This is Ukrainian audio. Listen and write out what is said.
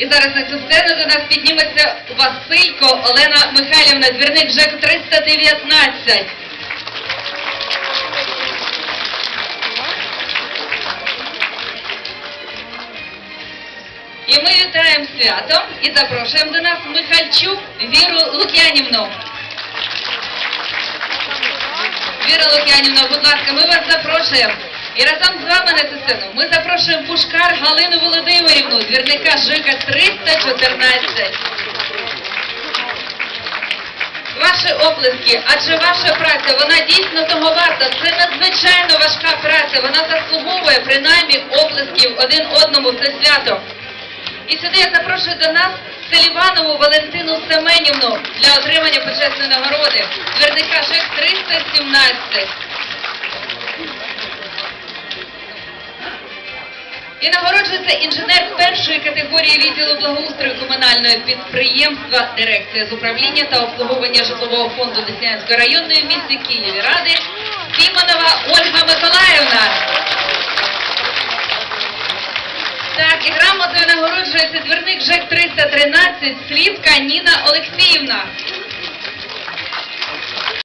І зараз на цю сцену до нас підніметься Василько Олена Михайлівна, двірник ЖЕК 319. І ми вітаємо святом і запрошуємо до нас Михальчук Віру Лук'янівну. Віра Лук'янівна, будь ласка, ми вас запрошуємо. І разом з вами на цю сцену ми запрошуємо Пушкар Галину Володимирівну, двірника ЖИКа 314. Ваші оплески, адже ваша праця, вона дійсно того варта. Це надзвичайно важка праця. Вона заслуговує принаймні оплесків один одному це свято. І сюди я запрошую до нас Селіванову Валентину Семенівну для отримання почесної нагороди. Двірника ЖЕК 317. І нагороджується інженер першої категорії відділу благоустрою комунального підприємства, дирекція з управління та обслуговування житлового фонду Деснянської районної в місті Києві Ради Сімонова Ольга Миколаївна. Так, і грамотою нагороджується двірник ЖЕК 313 Слівка Ніна Олексіївна.